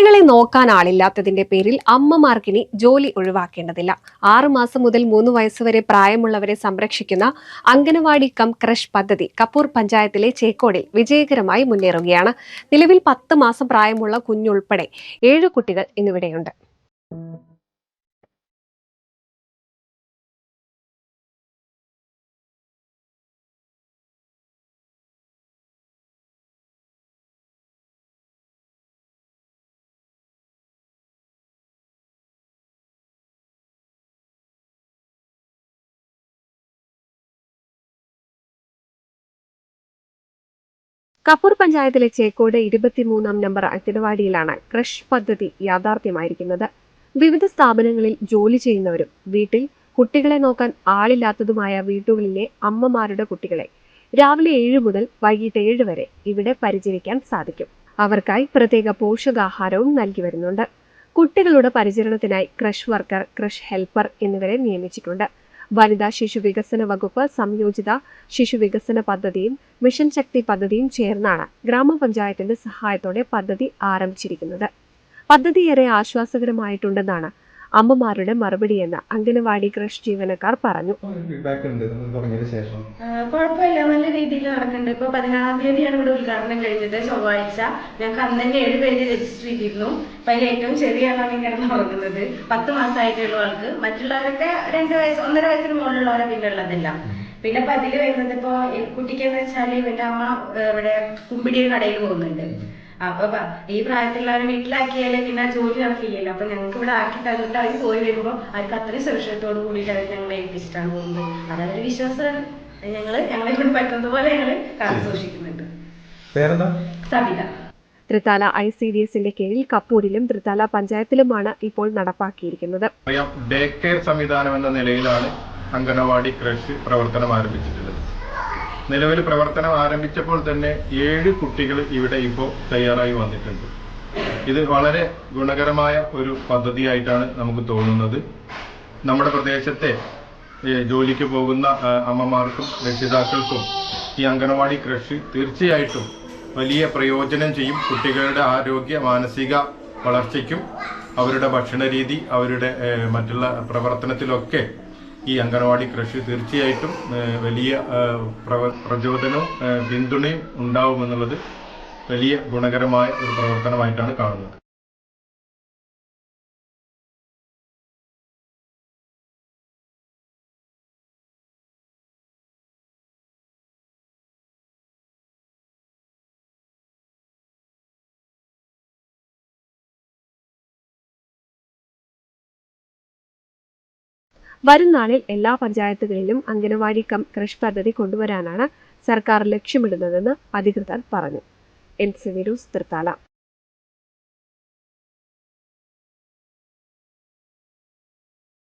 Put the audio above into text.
കുട്ടികളെ നോക്കാൻ ആളില്ലാത്തതിന്റെ പേരിൽ അമ്മമാർക്കിനി ജോലി ഒഴിവാക്കേണ്ടതില്ല. ആറുമാസം മുതൽ മൂന്ന് വയസ്സുവരെ പ്രായമുള്ളവരെ സംരക്ഷിക്കുന്ന അംഗനവാടി കം ക്രഷ് പദ്ധതി കപ്പൂർ പഞ്ചായത്തിലെ ചേക്കോടിൽ വിജയകരമായി മുന്നേറുകയാണ്. നിലവിൽ പത്ത് മാസം പ്രായമുള്ള കുഞ്ഞുൾപ്പെടെ ഏഴ് കുട്ടികൾ ഇന്നിവിടെയുണ്ട്. കപ്പൂർ പഞ്ചായത്തിലെ ചേക്കോട് ഇരുപത്തിമൂന്നാം നമ്പർ അങ്കനവാടിയിലാണ് ക്രഷ് പദ്ധതി യാഥാർത്ഥ്യമായിരിക്കുന്നത്. വിവിധ സ്ഥാപനങ്ങളിൽ ജോലി ചെയ്യുന്നവരും വീട്ടിൽ കുട്ടികളെ നോക്കാൻ ആളില്ലാത്തതുമായ വീട്ടുകളിലെ അമ്മമാരുടെ കുട്ടികളെ രാവിലെ ഏഴ് മുതൽ വൈകിട്ട് ഏഴ് വരെ ഇവിടെ പരിചരിക്കാൻ സാധിക്കും. അവർക്കായി പ്രത്യേക പോഷകാഹാരവും നൽകി വരുന്നുണ്ട്. കുട്ടികളുടെ പരിചരണത്തിനായി ക്രഷ് വർക്കർ ക്രഷ് ഹെൽപ്പർ എന്നിവരെ നിയമിച്ചിട്ടുണ്ട്. വനിതാ ശിശു വികസന വകുപ്പ് സംയോജിത ശിശു വികസന പദ്ധതിയും മിഷൻ ശക്തി പദ്ധതിയും ചേർന്നാണ് ഗ്രാമപഞ്ചായത്തിന്റെ സഹായത്തോടെ പദ്ധതി ആരംഭിച്ചിരിക്കുന്നത്. പദ്ധതി ഏറെ ആശ്വാസകരമായിട്ടുണ്ടെന്നാണ് അമ്മമാരുടെ മറുപടി മറുപടിയെന്ന് അംഗനവാടി ക്രഷ് ജീവനക്കാർ പറഞ്ഞു. ശേഷം. കുഴപ്പമില്ല. നല്ല രീതിയിൽ നടക്കുന്നുണ്ട്. ഇപ്പൊ പതിനാറാം തീയതിയാണ് ഇവിടെ ഉദ്ഘാടനം കഴിഞ്ഞത് ചൊവ്വാഴ്ച. ഞങ്ങൾക്ക് അന്ന് തന്നെ ഏഴ് പേര് രജിസ്റ്റർ ചെയ്തിരുന്നു. അപ്പൊ അതിൽ ഏറ്റവും ചെറിയ ആളാണ് നടക്കുന്നത് കിടന്ന് ഉറങ്ങുന്നത്. പത്ത് മാസമായിട്ടുള്ള ആൾക്ക്. മറ്റുള്ളവരൊക്കെ രണ്ട് വയസ്സ് ഒന്നര വയസ്സിന് മുകളിലുള്ളവരെ പിന്നെ ഉള്ളതെല്ലാം. പിന്നെ ഇപ്പൊ അതിൽ വരുന്നത് ഇപ്പൊ ഈ കുട്ടിക്ക് എന്ന് വെച്ചാൽ ഇവന്റെ അമ്മ ഇവിടെ കുമ്പിടിയുടെ കടയിൽ പോകുന്നുണ്ട്. അപ്പൊ പ- ഈ പ്രായത്തിലുള്ളവരെ വീട്ടിലാക്കിയാലേ പിന്നെ ജോലി നടക്കില്ലല്ലോ. അപ്പൊ ഞങ്ങൾക്ക് ഇവിടെ ആക്കി തന്നിട്ട് അവർ പോയി വരുമ്പോൾ അവർക്ക് അത്രയും സുരക്ഷിതത്തോട് കൂടിയിട്ട് അവർ ഞങ്ങളെ ഏൽപ്പിച്ചിട്ടാണ് പോകുന്നത്. അതൊരു വിശ്വാസമാണ് ഞങ്ങൾ ഞങ്ങളെ കൊണ്ട് പറ്റുന്നത് പോലെ ഞങ്ങൾ കാത്തു സൂക്ഷിക്കുന്നുണ്ട്. പേരെന്താ Sabitha. Thrithala I C D എസിന്റെ കീഴിൽ കപ്പൂരിലും തൃത്താല പഞ്ചായത്തിലുമാണ് ഇപ്പോൾ നടപ്പാക്കിയിരിക്കുന്നത്. ഡേ കെയർ സംവിധാനം എന്ന നിലയിലാണ് അംഗനവാടി ക്രഷ് പ്രവർത്തനം ആരംഭിച്ചിട്ടുള്ളത്. നിലവിൽ പ്രവർത്തനം ആരംഭിച്ചപ്പോൾ തന്നെ ഏഴ് കുട്ടികൾ ഇവിടെ ഇപ്പോൾ തയ്യാറായി വന്നിട്ടുണ്ട്. ഇത് വളരെ ഗുണകരമായ ഒരു പദ്ധതിയായിട്ടാണ് നമുക്ക് തോന്നുന്നത്. നമ്മുടെ പ്രദേശത്തെ ജോലിക്ക് പോകുന്ന അമ്മമാർക്കും രക്ഷിതാക്കൾക്കും ഈ അംഗനവാടി കൃഷി തീർച്ചയായിട്ടും വലിയ പ്രയോജനം ചെയ്യും. കുട്ടികളുടെ ആരോഗ്യ മാനസിക വളർച്ചയ്ക്കും അവരുടെ ഭക്ഷണ രീതി അവരുടെ മറ്റുള്ള പ്രവർത്തനത്തിലൊക്കെ ഈ അംഗനവാടി കൃഷി തീർച്ചയായിട്ടും വലിയ പ്രചോദനവും പിന്തുണയും ഉണ്ടാവുമെന്നുള്ളത് വലിയ ഗുണകരമായ ഒരു പ്രവർത്തനമായിട്ടാണ് കാണുന്നത്. വരും നാളിൽ എല്ലാ പഞ്ചായത്തുകളിലും അംഗനവാടി കം കൃഷി പദ്ധതി കൊണ്ടുവരാനാണ് സർക്കാർ ലക്ഷ്യമിടുന്നതെന്ന് അധികൃതർ പറഞ്ഞു. N C news Thrithala